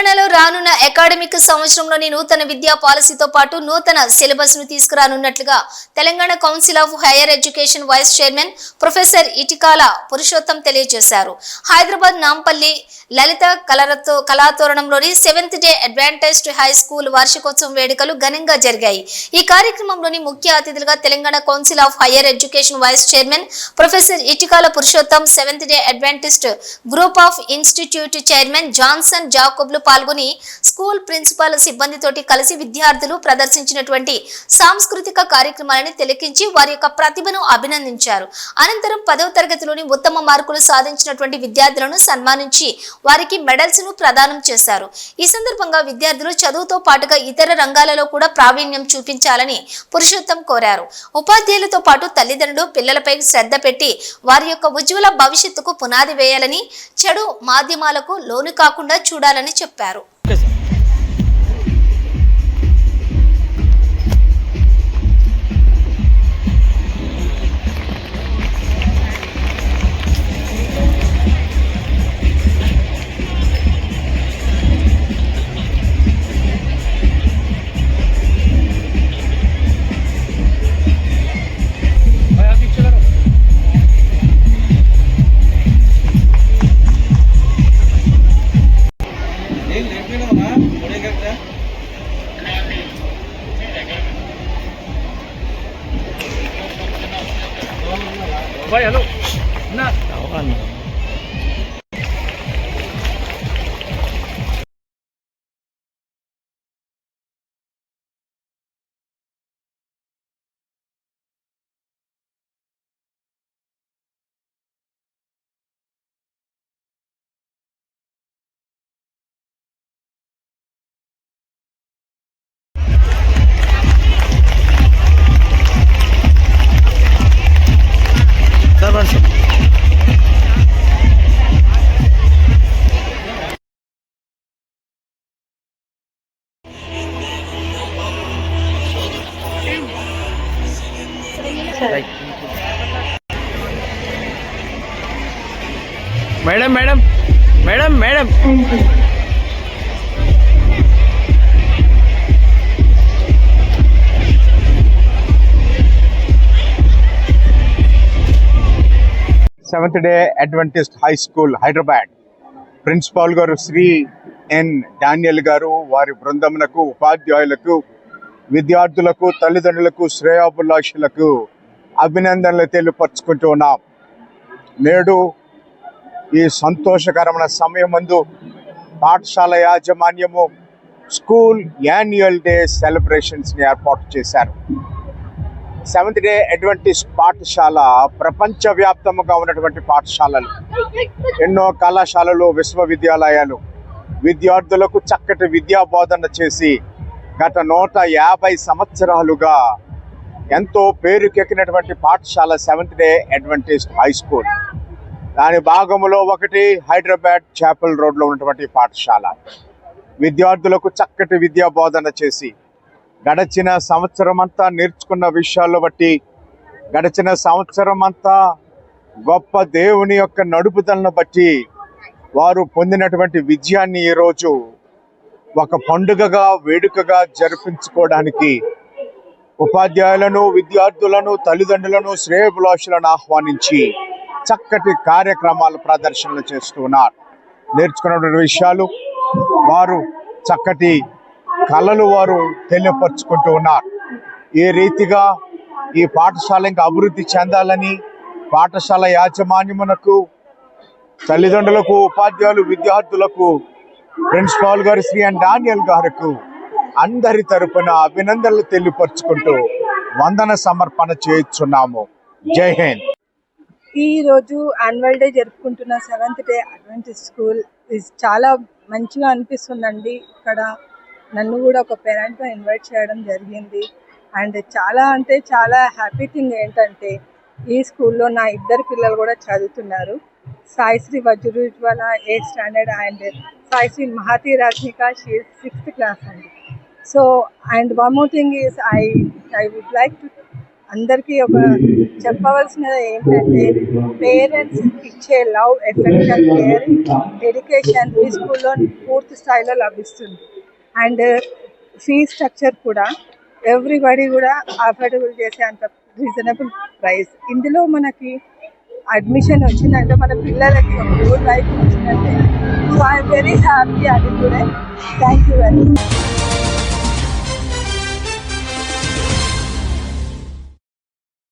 తెలంగాణలో రానున్న అకాడమిక్ సంవత్సరంలోని నూతన విద్యా పాలసీతో పాటు నూతన సిలబస్ను తీసుకురానున్నట్లుగా Telangana council of higher education vice chairman professor Itikala Purushottam తెలియజేశారు. హైదరాబాద్ నాంపల్లి లలిత కలరతో కళాతోరణంలోని seventh day Adventist high school వార్షికోత్సవం వేడుకలు ఘనంగా జరిగాయి. ఈ కార్యక్రమంలోని ముఖ్య అతిథులుగా Telangana council of higher education vice chairman professor Itikala Purushottam seventh day Adventist group of institute chairman Johnson జాకోబ్లు పాల్గొని స్కూల్ ప్రిన్సిపాల్ సిబ్బందితోటి కలిసి విద్యార్థులు ప్రదర్శించినటువంటి సాంస్కృతిక కార్యక్రమాలని తిలకించి వారి యొక్క ప్రతిభను అభినందించారు. అనంతరం పదవ తరగతిలోని ఉత్తమ మార్కులు సాధించినటువంటి విద్యార్థులను సన్మానించి వారికి మెడల్స్ను ప్రదానం చేశారు. ఈ సందర్భంగా విద్యార్థులు చదువుతో పాటుగా ఇతర రంగాలలో కూడా ప్రావీణ్యం చూపించాలని పురుషోత్తం కోరారు. ఉపాధ్యాయులతో పాటు తల్లిదండ్రులు పిల్లలపై శ్రద్ధ పెట్టి వారి యొక్క ఉజ్వల భవిష్యత్తుకు పునాది వేయాలని చెడు మాధ్యమాలకు లోను కాకుండా చూడాలని చెప్పారు. చెప్పారు ไว้อะลูกน่นเสาอัน madam madam madam madam. Seventh day Adventist high school Hyderabad principal గారు శ్రీ ఎన్. డానియల్ గారు వారి బృందమునకు ఉపాధ్యాయులకు విద్యార్థులకు తల్లిదండ్రులకు శ్రేయాభిలాషులకు అభినందనలు తెలియపరుచుకుంటూ ఉన్నాం. నేడు ఈ సంతోషకరమైన సమయం ముందు పాఠశాల యాజమాన్యము స్కూల్ యాన్యువల్ డే సెలబ్రేషన్స్ని ఏర్పాటు చేశారు. సెవెంత్ డే అడ్వెంటిస్ట్ పాఠశాల ప్రపంచవ్యాప్తముగా ఉన్నటువంటి పాఠశాలలు ఎన్నో కళాశాలలు విశ్వవిద్యాలయాలు విద్యార్థులకు చక్కటి విద్యా బోధన చేసి గత నూట యాభై సంవత్సరాలుగా ఎంతో పేరుకెక్కినటువంటి పాఠశాల seventh day Adventist high school. దాని భాగంలో ఒకటి హైదరాబాద్ చాపల్ రోడ్లో ఉన్నటువంటి పాఠశాల. విద్యార్థులకు చక్కటి విద్యా బోధన చేసి గడచిన సంవత్సరం అంతా నేర్చుకున్న విషయాల్లో బట్టి గడచిన సంవత్సరం అంతా గొప్ప దేవుని యొక్క నడుపుదలను బట్టి వారు పొందినటువంటి విజయాన్ని ఈరోజు ఒక పండుగగా వేడుకగా జరిపించుకోవడానికి ఉపాధ్యాయులను విద్యార్థులను తల్లిదండ్రులను శ్రేయభిలాషులను ఆహ్వానించి చక్కటి కార్యక్రమాలు ప్రదర్శనలు చేస్తున్నారు. నేర్చుకున్నటువంటి విషయాలు వారు చక్కటి కళలు వారు తెలియపరుచుకుంటూ ఉన్నారు. ఈ రీతిగా ఈ పాఠశాల ఇంకా అభివృద్ధి చెందాలని పాఠశాల యాజమాన్యమునకు తల్లిదండ్రులకు ఉపాధ్యాయులు విద్యార్థులకు ప్రిన్సిపాల్ గారు శ్రీ అండ్ డానియల్ గారికి అందరి తరపున అభినందనలు తెలియపరుచుకుంటూ వందన సమర్పణ చేస్తున్నాము జై హింద్. ఈ రోజు యాన్యువల్ డే జరుపుకుంటున్న సెవెంత్ డే అడ్వెంటిస్ట్ స్కూల్ చాలా మంచిగా అనిపిస్తుందండి. ఇక్కడ నన్ను కూడా ఒక పేరెంట్గా ఇన్వైట్ చేయడం జరిగింది. అండ్ చాలా అంటే చాలా హ్యాపీ థింగ్ ఏంటంటే ఈ స్కూల్లో నా ఇద్దరు పిల్లలు కూడా చదువుతున్నారు. Saisri Vajrujwala eighth standard and Saisri Mahathi Ratnika she sixth class అండి. So and one more thing is I I would like to అందరికీ ఒక చెప్పవలసినది ఏంటంటే పేరెంట్స్ ఇచ్చే లవ్ ఎఫెక్షన్ కేర్ ఎడ్యుకేషన్ ఈ స్కూల్లో పూర్తి స్థాయిలో లభిస్తుంది. అండ్ ఫీ స్ట్రక్చర్ కూడా ఎవ్రీబడి కూడా అఫోర్డబుల్ చేసే అంత రీజనబుల్ ప్రైస్ ఇందులో మనకి అడ్మిషన్ వచ్చిందంటే మన పిల్లలకి ఒక గుడ్ లైఫ్ వచ్చిందంటే సో ఐ వెరీ హ్యాపీ అది కూడా. Thank you very much